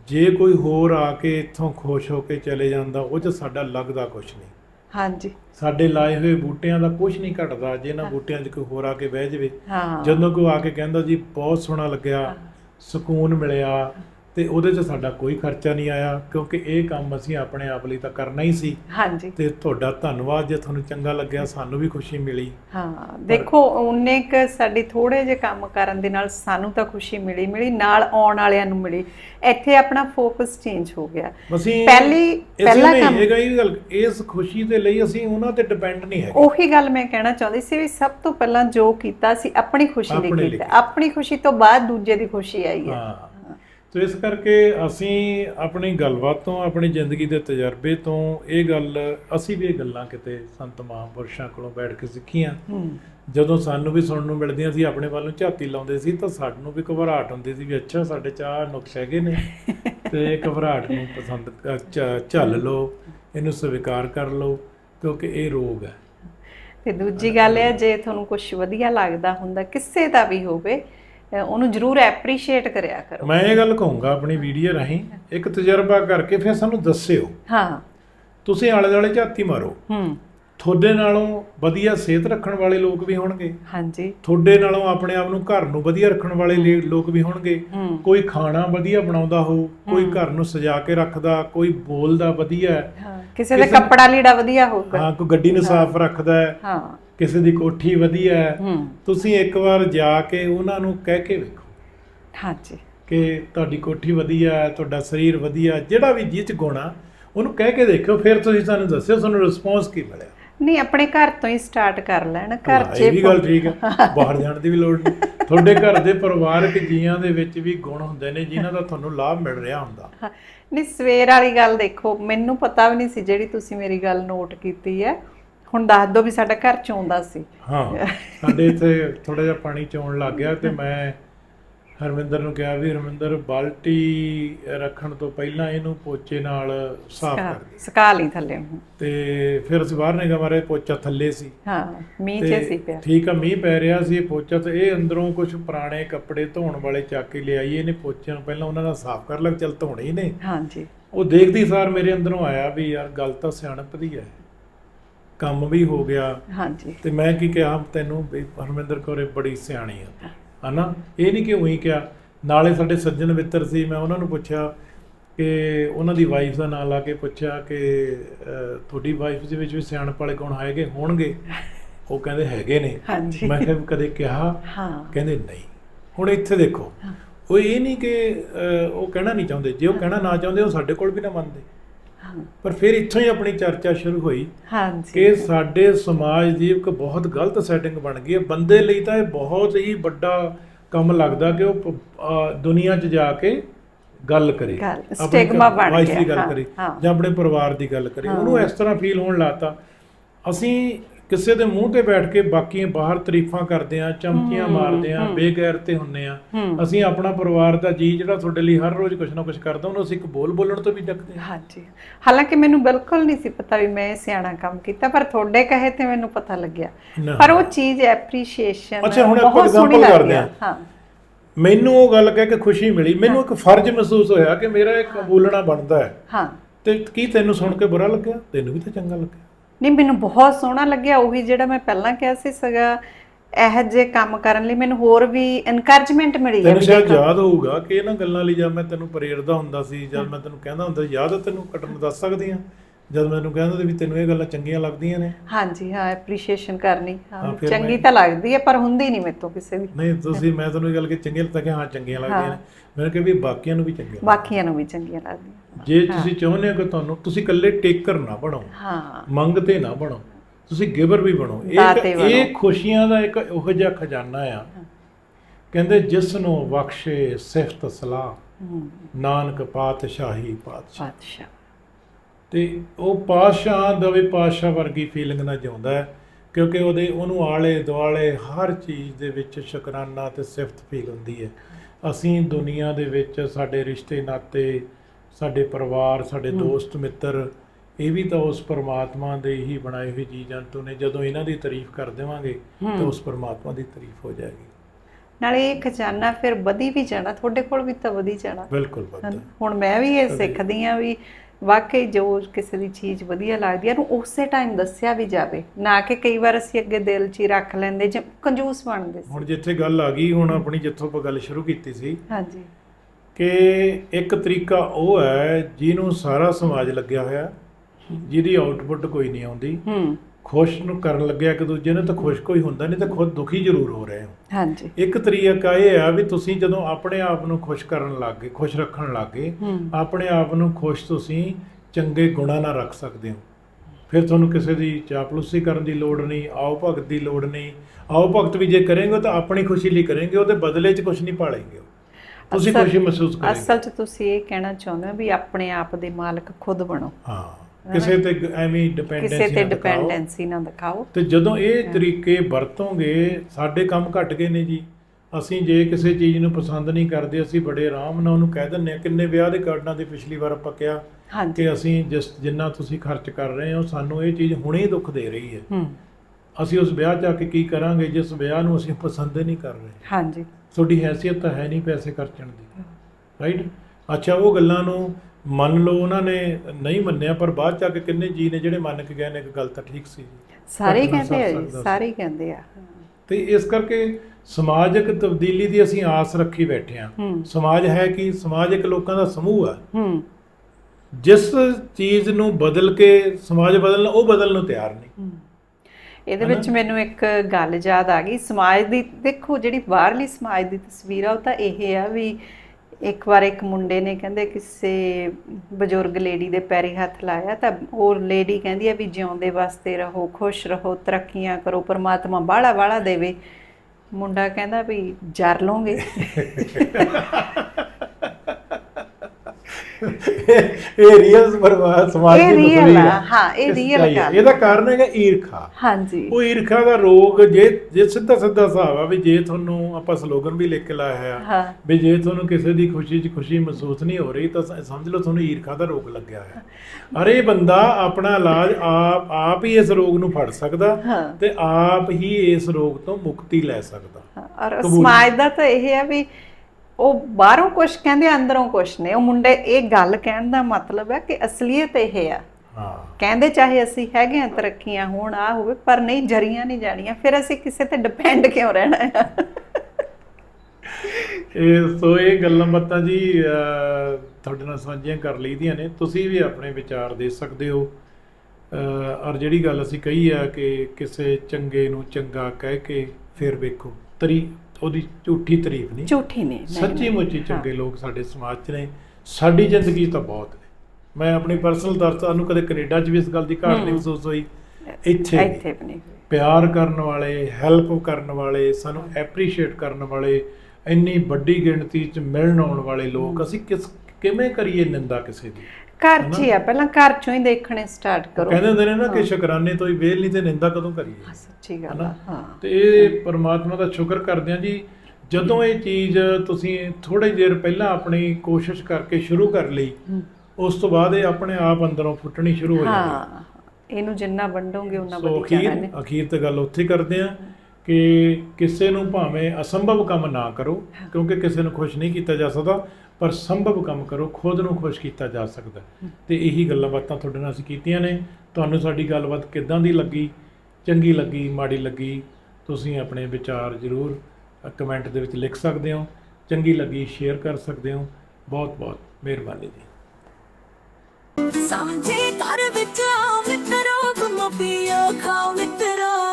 ਜੇ ਕੋਈ ਹੋਰ ਆ ਕੇ ਇੱਥੋਂ ਖੁਸ਼ ਹੋ ਕੇ ਚਲੇ ਜਾਂਦਾ ਉਹ 'ਚ ਸਾਡਾ ਲੱਗਦਾ ਕੁਝ ਨਹੀਂ। ਹਾਂਜੀ। ਸਾਡੇ ਲਾਏ ਹੋਏ ਬੂਟਿਆਂ ਦਾ ਕੁਝ ਨਹੀਂ ਘਟਦਾ। ਜੇ ਇਹਨਾਂ ਬੂਟਿਆਂ 'ਚ ਕੋਈ ਹੋਰ ਆ ਕੇ ਬਹਿ ਜਾਵੇ। ਹਾਂ। ਜਦੋਂ ਕੋਈ ਆ ਕੇ ਕਹਿੰਦਾ ਜੀ ਬਹੁਤ ਸੋਹਣਾ ਲੱਗਿਆ। ਸਕੂਨ ਮਿਲਿਆ ਤੇ ਉਹਦੇ 'ਚ ਸਾਡਾ ਕੋਈ ਖਰਚਾ ਨਹੀਂ ਆਇਆ ਕਿਉਂਕਿ ਇਹ ਕੰਮ ਅਸੀਂ ਆਪਣੇ ਆਪ ਲਈ ਤਾਂ ਕਰਨਾ ਹੀ ਸੀ। ਹਾਂਜੀ। ਤੇ ਤੁਹਾਡਾ ਧੰਨਵਾਦ ਜੇ ਤੁਹਾਨੂੰ ਚੰਗਾ ਲੱਗਿਆ ਸਾਨੂੰ ਵੀ ਖੁਸ਼ੀ ਮਿਲੀ। ਹਾਂ ਦੇਖੋ ਉਹਨੇ ਕ ਸਾਡੇ ਥੋੜੇ ਜਿਹੇ ਕੰਮ ਕਰਨ ਦੇ ਨਾਲ ਸਾਨੂੰ ਤਾਂ ਖੁਸ਼ੀ ਮਿਲੀ ਮਿਲੀ ਨਾਲ ਆਉਣ ਵਾਲਿਆਂ ਨੂੰ ਮਿਲੀ। ਇੱਥੇ ਆਪਣਾ ਫੋਕਸ ਚੇਂਜ ਹੋ ਗਿਆ। ਅਸੀਂ ਪਹਿਲੀ ਪਹਿਲਾ ਕੰਮ ਇਹ ਗੱਲ ਇਸ ਖੁਸ਼ੀ ਦੇ ਲਈ ਅਸੀਂ ਉਹਨਾਂ ਤੇ ਡਿਪੈਂਡ ਨਹੀਂ ਹੈਗੇ। ਉਹੀ ਗੱਲ ਮੈਂ ਕਹਿਣਾ ਚਾਹੁੰਦੀ ਸੀ ਵੀ ਸਭ ਤੋਂ ਪਹਿਲਾਂ ਜੋ ਕੀਤਾ ਸੀ ਆਪਣੀ ਖੁਸ਼ੀ ਲਈ ਕੀਤਾ। ਆਪਣੀ ਖੁਸ਼ੀ ਤੋਂ ਬਾਅਦ ਦੂਜੇ ਦੀ ਖੁਸ਼ੀ ਆਈ ਹੈ। ਹਾਂ। ਤੋ ਇਸ ਕਰਕੇ ਅਸੀਂ ਆਪਣੀ ਗੱਲਬਾਤ ਤੋਂ ਆਪਣੀ ਜ਼ਿੰਦਗੀ ਦੇ ਤਜਰਬੇ ਤੋਂ ਇਹ ਗੱਲ ਅਸੀਂ ਵੀ ਇਹ ਗੱਲਾਂ ਕਿਤੇ ਸੰਤ ਮਹਾਂਪੁਰਸ਼ਾਂ ਕੋਲੋਂ ਬੈਠ ਕੇ ਸਿੱਖੀਆਂ। ਜਦੋਂ ਸਾਨੂੰ ਵੀ ਸੁਣਨ ਨੂੰ ਮਿਲਦੀਆਂ ਸੀ ਆਪਣੇ ਵੱਲੋਂ ਝਾਤੀ ਲਾਉਂਦੇ ਸੀ ਤਾਂ ਸਾਨੂੰ ਵੀ ਘਬਰਾਹਟ ਹੁੰਦੀ ਸੀ ਵੀ ਅੱਛਾ ਸਾਡੇ ਚਾਹ ਨੁਕਸ ਹੈਗੇ ਨੇ। ਤੇ ਇਹ ਘਬਰਾਹਟ ਨੂੰ ਪਸੰਦ ਝੱਲ ਲਓ ਇਹਨੂੰ ਸਵੀਕਾਰ ਕਰ ਲਓ ਕਿਉਂਕਿ ਇਹ ਰੋਗ ਹੈ। ਤੇ ਦੂਜੀ ਗੱਲ ਹੈ, ਜੇ ਤੁਹਾਨੂੰ ਕੁਝ ਵਧੀਆ ਲੱਗਦਾ ਹੁੰਦਾ ਕਿਸੇ ਦਾ ਵੀ ਹੋਵੇ ਉਹਨੂੰ ਜ਼ਰੂਰ ਐਪਰੀਸ਼ੀਏਟ ਕਰਿਆ ਕਰੋ। ਮੈਂ ਇਹ ਗੱਲ ਕਹੂੰਗਾ ਆਪਣੀ ਵੀਡੀਓ ਰਾਹੀਂ ਇੱਕ ਤਜਰਬਾ ਕਰਕੇ ਫਿਰ ਸਾਨੂੰ ਦੱਸਿਓ। ਹਾਂ। ਤੁਸੀਂ ਆਲੇ ਦੁਆਲੇ ਝਾਤੀ ਮਾਰੋ। ਹੂੰ। ਤੁਹਾਡੇ ਨਾਲੋਂ ਵਧੀਆ ਸਿਹਤ ਰੱਖਣ ਵਾਲੇ ਲੋਕ ਵੀ ਹੋਣਗੇ। ਹਾਂਜੀ। ਤੁਹਾਡੇ ਨਾਲੋਂ ਆਪਣੇ ਆਪ ਨੂੰ ਘਰ ਨੂੰ ਵਧੀਆ ਰੱਖਣ ਵਾਲੇ ਲੋਕ ਵੀ ਹੋਣਗੇ। ਕੋਈ ਖਾਣਾ ਵਧੀਆ ਬਣਾਉਂਦਾ ਹੋ ਕੋਈ ਘਰ ਨੂੰ ਸਜਾ ਕੇ ਰੱਖਦਾ ਕੋਈ ਬੋਲਦਾ ਵਧੀਆ। ਹੈ, ਕਿਸੇ ਦਾ ਕੱਪੜਾ ਲੀੜਾ ਵਧੀਆ ਹੋਊਗਾ। ਹਾਂ ਕੋਈ ਗੱਡੀ ਨੂੰ ਸਾਫ਼ ਰੱਖਦਾ। ਹੈ ਹਾਂ। ਕਿਸੇ ਦੀ ਕੋਠੀ ਵਧੀਆ ਹੈ ਤੁਸੀਂ ਇੱਕ ਵਾਰ ਜਾ ਕੇ ਉਹਨਾਂ ਨੂੰ ਕਹਿ ਕੇ ਵੇਖੋ ਹਾਂਜੀ। ਕਿ ਤੁਹਾਡੀ ਕੋਠੀ ਵਧੀਆ ਹੈ ਤੁਹਾਡਾ ਸਰੀਰ ਵਧੀਆ ਜਿਹੜਾ ਵੀ ਜਿਹ ਚ ਗੁਣਾ ਉਹਨੂੰ ਕਹਿ ਕੇ ਦੇਖਿਓ ਫਿਰ ਤੁਸੀਂ ਸਾਨੂੰ ਦੱਸਿਓ ਤੁਹਾਨੂੰ ਰਿਸਪੌਂਸ ਕੀ ਮਿਲਿਆ। ਨਹੀਂ ਆਪਣੇ ਘਰ ਤੋਂ ਹੀ ਸਟਾਰਟ ਕਰ ਲੈਣ ਘਰ 'ਚ ਇਹ ਵੀ ਗੱਲ ਠੀਕ ਹੈ। ਬਾਹਰ ਜਾਣ ਦੀ ਵੀ ਲੋੜ ਨਹੀਂ। ਤੁਹਾਡੇ ਘਰ ਦੇ ਪਰਿਵਾਰਕ ਜੀਆਂ ਦੇ ਵਿੱਚ ਵੀ ਗੁਣ ਹੁੰਦੇ ਨੇ ਜਿਨ੍ਹਾਂ ਦਾ ਤੁਹਾਨੂੰ ਲਾਭ ਮਿਲ ਰਿਹਾ ਹੁੰਦਾ। ਨਹੀਂ ਸਵੇਰ ਵਾਲੀ ਗੱਲ ਦੇਖੋ ਮੈਨੂੰ ਪਤਾ ਵੀ ਨਹੀਂ ਸੀ ਜਿਹੜੀ ਤੁਸੀਂ ਮੇਰੀ ਗੱਲ ਨੋਟ ਕੀਤੀ ਹੈ। ਹੁਣ ਦੱਸ ਦਿਓ ਵੀ ਸਾਡਾ ਘਰ ਚੋਂਦਾ ਸੀ। ਹਾਂ ਸਾਡੇ ਇੱਥੇ ਥੋੜਾ ਜਿਹਾ ਪਾਣੀ ਚੋਣ ਲੱਗ ਗਿਆ ਤੇ ਮੈਂ ਹਰਮਿੰਦਰ ਨੂੰ ਕਿਹਾ ਵੀ ਹਰਮਿੰਦਰ ਬਾਲਟੀ ਰੱਖਣ ਤੋਂ ਪਹਿਲਾਂ ਇਹਨੂੰ ਪੋਚੇ ਨਾਲ ਸਾਫ਼ ਕਰ ਦੇ। ਸਕਾ ਲਈ ਥੱਲੇ। ਤੇ ਫਿਰ ਅਸੀਂ ਬਾਹਰ ਨਿਕਾ ਮਾਰੇ ਪੋਚਾ ਥੱਲੇ ਸੀ। ਹਾਂ ਮੀਂਹ 'ਚ ਤੇ ਸੀ ਪਿਆ। ਠੀਕ ਆ ਮੀਂਹ ਪੈ ਰਿਹਾ ਸੀ ਪੋਚਾ ਤੇ ਇਹ ਅੰਦਰੋਂ ਕੁਝ ਪੁਰਾਣੇ ਕੱਪੜੇ ਧੋਣ ਵਾਲੇ ਚੱਕ ਕੇ ਲਿਆਈ ਇਹਨੇ ਪੋਚਿਆਂ ਨੂੰ ਪਹਿਲਾਂ ਉਹਨਾਂ ਦਾ ਸਾਫ਼ ਕਰ ਲੱਗ ਚੱਲ ਧੋਣੇ ਹੀ ਨੇ। ਹਾਂਜੀ। ਉਹ ਦੇਖਦੀ ਸਾਰ ਮੇਰੇ ਅੰਦਰੋਂ ਆਇਆ ਵੀ ਯਾਰ ਗੱਲ ਤਾਂ ਸਿਆਣਪ ਦੀ ਹੈ ਕੰਮ ਵੀ ਹੋ ਗਿਆ। ਹਾਂਜੀ। ਤੇ ਮੈਂ ਕੀ ਕਿਹਾ ਤੈਨੂੰ ਵੀ ਹਰਮਿੰਦਰ ਕੌਰੇ ਬੜੀ ਸਿਆਣੀ ਆ। ਹਨਾ? ਇਹ ਨਹੀਂ ਕਿ ਉਹੀ ਕਿਹਾ। ਨਾਲੇ ਸਾਡੇ ਸੱਜਣ ਮਿੱਤਰ ਸੀ ਮੈਂ ਉਹਨਾਂ ਨੂੰ ਪੁੱਛਿਆ ਕਿ ਉਹਨਾਂ ਦੀ ਵਾਈਫ ਦਾ ਨਾਂ ਲਾ ਕੇ ਪੁੱਛਿਆ ਕਿ ਤੁਹਾਡੀ ਵਾਈਫ ਦੇ ਵਿੱਚ ਵੀ ਸਿਆਣਪ ਵਾਲੇ ਗੁਣ ਹੈਗੇ ਹੋਣਗੇ? ਉਹ ਕਹਿੰਦੇ ਹੈਗੇ ਨੇ। ਹਾਂਜੀ। ਮੈਂ ਕਿਹਾ ਕਦੇ ਕਿਹਾ? ਹਾਂ। ਕਹਿੰਦੇ ਨਹੀਂ। ਹੁਣ ਇੱਥੇ ਦੇਖੋ। ਉਹ ਇਹ ਨਹੀਂ ਕਿ ਉਹ ਕਹਿਣਾ ਨਹੀਂ ਚਾਹੁੰਦੇ। ਜੇ ਉਹ ਕਹਿਣਾ ਨਾ ਚਾਹੁੰਦੇ ਉਹ ਸਾਡੇ ਕੋਲ ਵੀ ਨਾ ਮੰਨਦੇ। ਪਰ ਫਿਰ ਇੱਥੋਂ ਹੀ ਆਪਣੀ ਚਰਚਾ ਸ਼ੁਰੂ ਹੋਈ ਹਾਂਜੀ। ਕਿ ਸਾਡੇ ਸਮਾਜ ਦੀ ਇੱਕ ਬਹੁਤ ਗਲਤ ਸੈਟਿੰਗ ਬਣ ਗਈ ਹੈ। ਬੰਦੇ ਲਈ ਤਾਂ ਇਹ ਬਹੁਤ ਹੀ ਵੱਡਾ ਕੰਮ ਲੱਗਦਾ ਕਿ ਉਹ ਦੁਨੀਆ 'ਚ ਜਾ ਕੇ ਗੱਲ ਕਰੇ। stigma ਬਣ ਗਿਆ, ਦੀ ਗੱਲ ਕਰੇ। ਜਾਂ ਆਪਣੇ ਪਰਿਵਾਰ ਦੀ ਗੱਲ ਕਰੇ। ਉਹਨੂੰ ਇਸ ਤਰ੍ਹਾਂ ਫੀਲ ਹੋਣ ਲਾਤਾ ਅਸੀਂ ਕਿਸੇ ਦੇ ਮੂੰਹ ਤੇ ਬੈਠ ਕੇ ਬਾਕੀ ਬਾਹਰ ਤਾਰੀਫਾਂ ਕਰਦੇ ਆ ਚਮਕੀਆਂ ਮਾਰਦੇ ਆ ਬੇਗੈਰਤੇ ਹੁੰਨੇ ਆ। ਅਸੀਂ ਆਪਣਾ ਪਰਿਵਾਰ ਦਾ ਜੀ ਜਿਹੜਾ ਤੁਹਾਡੇ ਲਈ ਹਰ ਰੋਜ਼ ਕੁਛ ਨਾ ਕੁਛ ਕਰਦਾ ਉਹਨੂੰ ਅਸੀਂ ਇੱਕ ਬੋਲ ਬੋਲਣ ਤੋਂ ਵੀ ਡੱਕਦੇ ਆ। ਹਾਂਜੀ। ਹਾਲਾਂਕਿ ਮੈਨੂੰ ਬਿਲਕੁਲ ਨਹੀਂ ਸੀ ਪਤਾ ਵੀ ਮੈਂ ਸਿਆਣਾ ਕੰਮ ਕੀਤਾ ਪਰ ਤੁਹਾਡੇ ਕਹੇ ਤੇ ਮੈਨੂੰ ਪਤਾ ਲੱਗਿਆ। ਪਰ ਉਹ ਚੀਜ਼ ਐਪਰੀਸ਼ੀਏਸ਼ਨ ਅੱਛਾ, ਹੁਣ ਆਪਾਂ ਲੱਗਦੀ ਕਰਦੇ ਆ। ਹਾਂ। ਮੈਨੂੰ ਉਹ ਗੱਲ ਕਹਿ ਕੇ ਖੁਸ਼ੀ ਮਿਲੀ ਮੈਨੂੰ ਇੱਕ ਫਰਜ਼ ਮਹਿਸੂਸ ਹੋਇਆ ਕਿ ਮੇਰਾ ਇੱਕ ਬੋਲਣਾ ਬਣਦਾ ਹੈ। ਹਾਂ। ਤੇ ਕੀ ਤੈਨੂੰ ਸੁਣ ਕੇ ਬੁਰਾ ਲੱਗਿਆ? ਤੈਨੂੰ ਵੀ ਤਾਂ ਚੰਗਾ ਲੱਗਿਆ। ਨਹੀਂ ਮੈਨੂੰ ਬਹੁਤ ਸੋਹਣਾ ਲੱਗਿਆ ਉਹੀ ਜਿਹੜਾ ਮੈਂ ਪਹਿਲਾਂ ਕਿਹਾ ਸੀ ਸਗਾ ਇਹ ਜੇ ਕੰਮ ਕਰਨ ਲਈ ਮੈਨੂੰ ਹੋਰ ਵੀ ਇਨਕਰੇਜਮੈਂਟ ਮਿਲੀ ਹੈ ਤੈਨੂੰ ਸ਼ਾਇਦ ਯਾਦ ਹੋਊਗਾ ਕਿ ਇਹਨਾਂ ਗੱਲਾਂ ਲਈ ਜਦ ਮੈਂ ਤੈਨੂੰ ਪ੍ਰੇਰਦਾ ਹੁੰਦਾ ਸੀ ਜਦ ਮੈਂ ਤੈਨੂੰ ਕਹਿੰਦਾ ਹੁੰਦਾ ਯਾਦ ਹੈ ਤੈਨੂੰ ਕੱਟਣ ਦੱਸ ਸਕਦੀ ਆ ਜਦ ਮੈਨੂੰ ਕਹਿੰਦਾ ਸੀ ਵੀ ਤੈਨੂੰ ਇਹ ਗੱਲਾਂ ਚੰਗੀਆਂ ਲੱਗਦੀਆਂ ਨੇ। ਹਾਂਜੀ ਹਾਂ ਐਪਰੀਸ਼ੀਏਸ਼ਨ ਕਰਨੀ। ਹਾਂ ਹਾਂ, ਫਿਰ ਚੰਗੀ ਮੈਂ- ਤਾਂ ਲੱਗਦੀ ਹੈ ਪਰ ਹੁੰਦੀ ਨਹੀਂ ਮੇਰੇ ਤੋਂ ਕਿਸੇ ਦੀ ਨਹੀਂ ਤੁਸੀਂ ਮੈਂ ਤੁਹਾਨੂੰ ਇਹ ਗੱਲ ਕਿ ਚੰਗੀਆਂ ਲੱਗਦਾ ਕਿ ਹਾਂ ਚੰਗੀਆਂ ਲੱਗਦੀਆਂ ਨੇ। ਮੈਂ ਕਿਹਾ ਵੀ ਬਾਕੀਆਂ ਨੂੰ ਵੀ ਚੰਗੀਆਂ ਬਾਕੀਆਂ ਨੂੰ ਵੀ ਚੰਗੀਆਂ ਲੱਗਦੀਆਂ। ਜੇ ਤੁਸੀਂ ਚਾਹੁੰਦੇ ਹੋ ਕਿ ਤੁਹਾਨੂੰ ਤੁਸੀਂ ਇਕੱਲੇ ਟੇਕਰ ਨਾ ਬਣੋ ਹਾਂ। ਮੰਗਤੇ ਨਾ ਬਣੋ ਤੁਸੀਂ ਗਿਵਰ ਵੀ ਬਣੋ ਦਾਤੇ ਇੱਕ- ਬਣੋ। ਇਹ ਖੁਸ਼ੀਆਂ ਦਾ ਇੱਕ ਉਹੋ ਜਿਹਾ ਖਜ਼ਾਨਾ ਆ। ਕਹਿੰਦੇ ਜਿਸ ਨੂੰ ਬਖਸ਼ੇ ਸਿਫਤ ਸਲਾਹ ਹਮ, ਨਾਨਕ ਪਾਤਸ਼ਾਹੀ ਪਾਤਸ਼ਾਹ। ਬਾਦਸ਼ਾਹ ਤੇ ਉਹ ਪਾਤਸ਼ਾਹ ਦਵੇ ਪਾਤਸ਼ਾਹ ਵਰਗੀ ਫੀਲਿੰਗ ਨਾਲ ਜਿਉਂਦਾ ਹੈ ਕਿਉਂਕਿ ਉਹਦੇ ਉਹਨੂੰ ਆਲੇ ਦੁਆਲੇ ਹਰ ਚੀਜ਼ ਦੇ ਵਿੱਚ ਸ਼ੁਕਰਾਨਾ ਤੇ ਸਿਫਤ ਫੀਲ ਹੁੰਦੀ ਹੈ। ਅਸੀਂ ਦੁਨੀਆ ਦੇ ਵਿੱਚ ਸਾਡੇ ਰਿਸ਼ਤੇ ਨਾਤੇ ਸਾਡੇ ਪਰਿਵਾਰ ਸਾਡੇ ਦੋਸਤ ਮਿੱਤਰ ਇਹ ਵੀ ਤਾਂ ਉਸ ਪਰਮਾਤਮਾ ਦੇ ਹੀ ਬਣਾਏ ਹੋਏ ਜੀਵ ਜੰਤੂ ਨੇ। ਜਦੋਂ ਇਹਨਾਂ ਦੀ ਤਾਰੀਫ ਕਰ ਦੇਵਾਂਗੇ ਤਾਂ ਉਸ ਪਰਮਾਤਮਾ ਦੀ ਤਾਰੀਫ ਹੋ ਜਾਏਗੀ। ਨਾਲੇ ਇਹ ਖਜ਼ਾਨਾ ਫਿਰ ਵਧੀ ਵੀ ਜਾਣਾ ਤੁਹਾਡੇ ਕੋਲ ਵੀ ਤਾਂ ਵਧੀ ਜਾਣਾ। ਬਿਲਕੁਲ? ਹੁਣ ਮੈਂ ਵੀ ਇਹ ਸਿੱਖਦੀ ਆ ਵੀ ਵਾਕਈ ਜੋ ਕਿਸੇ ਦੀ ਚੀਜ਼ ਵਧੀਆ ਲੱਗਦੀ ਆ ਨੂੰ ਉਸੇ ਟਾਈਮ ਦੱਸਿਆ ਵੀ ਜਾਵੇ। ਨਾ ਕਿ ਕਈ ਵਾਰ ਅਸੀਂ ਅੱਗੇ ਦਿਲ 'ਚ ਹੀ ਰੱਖ ਲੈਂਦੇ ਜਾਂ ਕੰਜੂਸ ਬਣਦੇ ਸੀ। ਹੁਣ ਜਿੱਥੇ ਗੱਲ ਆ ਗਈ ਹੁਣ ਆਪਣੀ ਜਿੱਥੋਂ ਆਪਾਂ ਗੱਲ ਸ਼ੁਰੂ ਕੀਤੀ ਸੀ ਹਾਂਜੀ। ਕਿ ਇੱਕ ਤਰੀਕਾ ਉਹ ਹੈ ਜਿਹਨੂੰ ਸਾਰਾ ਸਮਾਜ ਲੱਗਿਆ ਹੋਇਆ ਜਿਹਦੀ ਆਊਟਪੁੱਟ ਕੋਈ ਨਹੀਂ ਆਉਂਦੀ। ਹੂੰ। ਖੁਸ਼ ਨੂੰ ਕਰਨ ਲੱਗਿਆ ਇੱਕ ਦੂਜੇ ਨੂੰ ਤਾਂ ਖੁਸ਼ ਕੋਈ ਹੁੰਦਾ ਨਹੀਂ ਤਾਂ ਖੁਦ ਦੁਖੀ ਜ਼ਰੂਰ ਹੋ ਰਹੇ ਹੋ। ਹਾਂਜੀ। ਇੱਕ ਤਰੀਕਾ ਇਹ ਆ ਵੀ ਤੁਸੀਂ ਜਦੋਂ ਆਪਣੇ ਆਪ ਨੂੰ ਖੁਸ਼ ਕਰਨ ਲੱਗੇ ਖੁਸ਼ ਰੱਖਣ ਲੱਗੇ ਆਪਣੇ ਆਪ ਨੂੰ ਖੁਸ਼ ਤੁਸੀਂ ਚੰਗੇ ਗੁਣਾਂ ਨਾਲ ਰੱਖ ਸਕਦੇ ਹੋ। ਫਿਰ ਤੁਹਾਨੂੰ ਕਿਸੇ ਦੀ ਚਾਪਲੂਸੀ ਕਰਨ ਦੀ ਲੋੜ ਨਹੀਂ ਆਓ ਭਗਤ ਦੀ ਲੋੜ ਨਹੀਂ। ਆਓ ਭਗਤ ਵੀ ਜੇ ਕਰੇਂਗੇ ਤਾਂ ਆਪਣੀ ਖੁਸ਼ੀ ਲਈ ਕਰੇਂਗੇ ਉਹਦੇ ਬਦਲੇ 'ਚ ਕੁਝ ਨਹੀਂ ਪਾਲੇਂਗੇ ਤੁਸੀਂ ਖੁਸ਼ੀ ਮਹਿਸੂਸ ਕਰੋਗੇ। ਅਸਲ 'ਚ ਤੁਸੀਂ ਇਹ ਕਹਿਣਾ ਚਾਹੁੰਦੇ ਹੋ ਵੀ ਆਪਣੇ ਆਪ ਦੇ ਮਾਲਕ ਖੁਦ ਬਣੋ। ਹਾਂ। ਕਿਸੇ ਤੇ ਐਵੇਂ ਡਿਪੈਂਡੈਂਸੀ ਕਿਸੇ ਤੇ ਡਿਪੈਂਡੈਂਸੀ ਨਾ ਦਿਖਾਓ। ਤੇ ਜਦੋਂ ਇਹ ਤਰੀਕੇ ਵਰਤੋਂਗੇ ਸਾਡੇ ਕੰਮ ਘਟ ਗਏ ਨੇ ਜੀ। ਅਸੀਂ ਜੇ ਕਿਸੇ ਚੀਜ਼ ਨੂੰ ਪਸੰਦ ਨਹੀਂ ਕਰਦੇ ਅਸੀਂ ਬੜੇ ਆਰਾਮ ਨਾਲ ਉਹਨੂੰ ਕਹਿ ਦਿੰਨੇ ਆ ਕਿੰਨੇ ਵਿਆਹ ਦੇ ਕਾਰਡਾਂ ਦੀ ਪਿਛਲੀ ਵਾਰ ਆਪਾਂ ਕਿਹਾ ਕਿ ਅਸੀਂ ਜਿਸ ਜਿੰਨਾ ਤੁਸੀਂ ਖਰਚ ਕਰ ਰਹੇ ਹੋ ਸਾਨੂੰ ਇਹ ਚੀਜ਼ ਹੁਣੇ ਹੀ ਦੁੱਖ ਦੇ ਰਹੀ ਹੈ। ਅਸੀਂ ਉਸ ਵਿਆਹ 'ਚ ਆ ਕੇ ਕੀ ਕਰਾਂਗੇ? ਜਿਸ ਵਿਆਹ ਨੂੰ ਅਸੀਂ ਪਸੰਦ ਨਹੀਂ ਕਰ ਰਹੇ। ਹਾਂਜੀ। ਤੁਹਾਡੀ ਹੈਸੀਅਤ ਤਾਂ ਹੈ ਨਹੀਂ ਪੈਸੇ ਖਰਚਣ ਦੀ। ਰਾਈਟ ਅੱਛਾ ਉਹ ਗੱਲਾਂ ਨੂੰ ਮੰਨ ਲਓ ਉਹਨਾਂ ਨੇ ਨਹੀਂ ਮੰਨਿਆ ਪਰ ਬਾਅਦ ਚ ਆ ਕੇ ਕਿੰਨੇ ਜੀ ਨੇ ਜਿਹੜੇ ਮੰਨ ਕੇ ਗਏ ਨੇ ਕਿ ਗੱਲ ਤਾਂ ਠੀਕ ਸੀ। ਸਾਰੇ ਕਹਿੰਦੇ ਆ ਸਰ ਜੀ ਕਹਿੰਦੇ ਆ। ਤੇ ਇਸ ਕਰਕੇ ਸਮਾਜਿਕ ਤਬਦੀਲੀ ਦੀ ਅਸੀਂ ਆਸ ਰੱਖੀ ਬੈਠੇ ਹੂੰ। ਸਮਾਜ ਹੈ ਕਿ ਸਮਾਜ ਇੱਕ ਲੋਕਾਂ ਦਾ ਸਮੂਹ ਹੂੰ। ਜਿਸ ਚੀਜ਼ ਨੂੰ ਬਦਲ ਕੇ ਸਮਾਜ ਬਦਲਣਾ ਉਹ ਬਦਲਣ ਨੂੰ ਤਿਆਰ ਨਹੀਂ। ਇਹਦੇ ਵਿੱਚ ਮੈਨੂੰ ਇੱਕ ਗੱਲ ਯਾਦ ਆ ਗਈ। ਸਮਾਜ ਦੀ ਦੇਖੋ ਜਿਹੜੀ ਬਾਹਰਲੀ ਸਮਾਜ ਦੀ ਤਸਵੀਰ ਆ ਉਹ ਤਾਂ ਇਹ ਆ ਵੀ ਇੱਕ ਵਾਰ ਇੱਕ ਮੁੰਡੇ ਨੇ ਕਹਿੰਦੇ ਕਿਸੇ ਬਜ਼ੁਰਗ ਲੇਡੀ ਦੇ ਪੈਰੀ ਹੱਥ ਲਾਇਆ ਤਾਂ ਉਹ ਲੇਡੀ ਕਹਿੰਦੀ ਆ ਵੀ ਜਿਉਂਦੇ ਵਾਸਤੇ ਰਹੋ, ਖੁਸ਼ ਰਹੋ, ਤਰੱਕੀਆਂ ਕਰੋ, ਪਰਮਾਤਮਾ ਬਾਹਲਾ ਬਾਹਲਾ ਦੇਵੇ। ਮੁੰਡਾ ਕਹਿੰਦਾ ਵੀ ਜਰ ਲਓਗੇ। ਇਹ ਰੀਅਲ ਸਮਾਜ ਇਹ ਦੀ ਤਸਵੀਰ ਆ, ਹੈ। ਹਾਂ, ਇਹ ਹੈ। ਗੱਲ। ਇਹਦਾ ਕਾਰਨ ਹੈਗਾ ਈਰਖਾ ਹਾਂਜੀ ਉਹ ਈਰਖਾ ਦਾ ਰੋਗ ਜੇ ਜੇ ਸਿੱਧਾ ਸਿੱਧਾ ਹਿਸਾਬ ਆ ਵੀ ਜੇ ਤੁਹਾਨੂੰ ਆਪਾਂ ਸਲੋਗਨ ਵੀ ਲਿਖ ਕੇ ਲਾਇਆ ਆ ਹਾਂ ਵੀ ਜੇ ਤੁਹਾਨੂੰ ਕਿਸੇ ਦੀ ਖੁਸ਼ੀ 'ਚ ਖੁਸ਼ੀ ਮਹਿਸੂਸ ਨਹੀਂ ਹੋ ਰਹੀ ਤਾਂ ਸ- ਸਮਝ ਲਓ ਤੁਹਾਨੂੰ ਈਰਖਾ ਦਾ ਰੋਗ ਲੱਗਿਆ ਹੋਇਆ ਅਰੇ ਇਹ ਬੰਦਾ ਆਪਣਾ ਇਲਾਜ ਆਪ ਆਪ ਹੀ ਇਸ ਰੋਗ ਨੂੰ ਫੜ ਸਕਦਾ ਹਾਂ। ਤੇ ਆਪ ਹੀ ਇਸ ਰੋਗ ਤੋਂ ਮੁਕਤੀ ਲੈ ਸਕਦਾ ਹਾਂ, ਔਰ ਕਬੂਲ। ਸਮਾਜ ਦਾ ਤਾਂ ਇਹ ਹੈ ਵੀ ਉਹ ਬਾਹਰੋਂ ਕੁਝ ਕਹਿੰਦੇ ਅੰਦਰੋਂ ਕੁਝ ਨੇ ਉਹ ਮੁੰਡੇ ਇਹ ਗੱਲ ਕਹਿਣ ਦਾ ਮਤਲਬ ਹੈ ਕਿ ਅਸਲੀਅਤ ਇਹ ਆ। ਹਾਂ। ਕਹਿੰਦੇ ਚਾਹੇ ਅਸੀਂ ਹੈਗੇ ਆ ਤਰੱਕੀਆਂ ਹੋਣ ਆ ਹੋਵੇ ਪਰ ਨਹੀਂ ਜਰੀਆਂ ਨਹੀਂ ਜਾਣੀਆਂ। ਫਿਰ ਅਸੀਂ ਕਿਸੇ ਤੇ ਡਿਪੈਂਡ ਕਿਉਂ ਰਹਿਣਾ ਹੈ? ਇਹ ਸੋ ਇਹ ਗੱਲਾਂ ਬਾਤਾਂ ਜੀ ਤੁਹਾਡੇ ਨਾਲ ਸਾਂਝੀਆਂ ਕਰ ਲਈਦੀਆਂ ਨੇ। ਤੁਸੀਂ ਵੀ ਆਪਣੇ ਵਿਚਾਰ ਦੇ ਸਕਦੇ ਹੋ। ਔਰ ਜਿਹੜੀ ਗੱਲ ਅਸੀਂ ਕਹੀ ਆ ਕਿ ਕਿਸੇ ਚੰਗੇ ਨੂੰ ਚੰਗਾ ਕਹਿ ਕੇ ਫਿਰ ਵੇਖੋ। ਤਰੀ ਉਹਦੀ ਝੂਠੀ ਤਾਰੀਫ ਨਹੀਂ। ਝੂਠੀ ਨਹੀਂ ਸੱਚੀ। ਮੁੱਚੀ ਚੰਗੇ ਲੋਕ ਸਾਡੇ ਸਮਾਜ 'ਚ ਨੇ ਸਾਡੀ ਜ਼ਿੰਦਗੀ ਤਾਂ ਬਹੁਤ ਨੇ। ਮੈਂ ਆਪਣੀ ਪਰਸਨਲ ਦਰ ਤੁਹਾਨੂੰ ਕਦੇ ਕੈਨੇਡਾ 'ਚ ਵੀ ਇਸ ਗੱਲ ਦੀ ਘਾਟ ਨਹੀਂ ਮਹਿਸੂਸ ਹੋਈ ਇੱਥੇ। ਇੱਥੇ ਵੀ ਨਹੀਂ ਪਿਆਰ ਕਰਨ ਵਾਲੇ ਹੈਲਪ ਕਰਨ ਵਾਲੇ ਸਾਨੂੰ ਐਪਰੀਸ਼ੀਏਟ ਕਰਨ ਵਾਲੇ ਇੰਨੀ ਵੱਡੀ ਗਿਣਤੀ 'ਚ ਮਿਲਣ ਆਉਣ ਵਾਲੇ ਲੋਕ ਅਸੀਂ ਕਿਸ ਕਿਵੇਂ ਕਰੀਏ ਨਿੰਦਾ ਕਿਸੇ ਦੀ? ਘਰ 'ਚ ਹੀ ਆ ਪਹਿਲਾਂ ਘਰ 'ਚੋਂ ਹੀ ਦੇਖਣੇ ਸਟਾਰਟ ਕਰੋ। ਕਹਿੰਦੇ ਹੁੰਦੇ ਨੇ ਨਾ ਕਿ ਸ਼ੁਕਰਾਨੇ ਤੋਂ ਹੀ ਵੇਲ ਨਹੀਂ ਤੇ ਨਿੰਦਾ ਕਦੋਂ ਕਰੀਏ? ਹਾਂ, ਸੱਚੀ ਗੱਲ? ਆ ਹਾਂ। ਤੇ ਇਹ ਪਰਮਾਤਮਾ ਦਾ ਸ਼ੁਕਰ ਕਰਦੇ ਆ ਜੀ। ਜਦੋਂ ਇਹ ਚੀਜ਼ ਤੁਸੀਂ ਥੋੜੇ ਜਿਰ ਪਹਿਲਾਂ ਆਪਣੀ ਕੋਸ਼ਿਸ਼ ਕਰਕੇ ਸ਼ੁਰੂ ਕਰ ਲਈ ਉਸ ਤੋਂ ਬਾਅਦ ਇਹ ਆਪਣੇ ਆਪ ਅੰਦਰੋਂ ਫੁੱਟਣੀ ਸ਼ੁਰੂ ਹੋ ਜਾਂਦੀ। ਹਾਂ। ਇਹਨੂੰ ਜਿੰਨਾ ਵੰਡੋਗੇ ਉਨਾ ਸੋ ਵਧੀ ਜਾਣਾ ਅਖੀਰ ਨੇ ਅਖੀਰ ਤੇ ਗੱਲ ਉੱਥੇ ਕਰਦੇ ਆ ਕਿ ਕਿਸੇ ਨੂੰ ਭਾਵੇਂ ਅਸੰਭਵ ਕੰਮ ਨਾ ਕਰੋ ਕਿਉਂਕਿ ਕਿਸੇ ਨੂੰ ਖੁਸ਼ ਨਹੀਂ ਕੀਤਾ ਜਾ ਸਕਦਾ। ਪਰ ਸੰਭਵ ਕੰਮ ਕਰੋ, ਖੁਦ ਨੂੰ ਖੁਸ਼ ਕੀਤਾ ਜਾ ਸਕਦਾ ਤੇ ਇਹੀ ਗੱਲਾਂ ਬਾਤਾਂ ਤੁਹਾਡੇ ਨਾਲ ਅਸੀਂ ਕੀਤੀਆਂ ਨੇ। ਤੁਹਾਨੂੰ ਸਾਡੀ ਗੱਲਬਾਤ ਕਿੱਦਾਂ ਦੀ ਲੱਗੀ? ਚੰਗੀ ਲੱਗੀ, ਮਾੜੀ ਲੱਗੀ? ਤੁਸੀਂ ਆਪਣੇ ਵਿਚਾਰ ਜ਼ਰੂਰ ਕਮੈਂਟ ਦੇ ਵਿੱਚ ਲਿਖ ਸਕਦੇ ਹੋ। ਚੰਗੀ ਲੱਗੀ, ਸ਼ੇਅਰ ਕਰ ਸਕਦੇ ਹੋ। ਬਹੁਤ ਬਹੁਤ ਮਿਹਰਬਾਨੀ ਜੀ। ਸਮਝੇ ਘਰ ਵਿੱਚ ਆਓ, ਮਿੱਤਰੋ ਗੁੰਮੋ ਪੀਓ, ਖਾਓ, ਮਿੱਤਰੋ।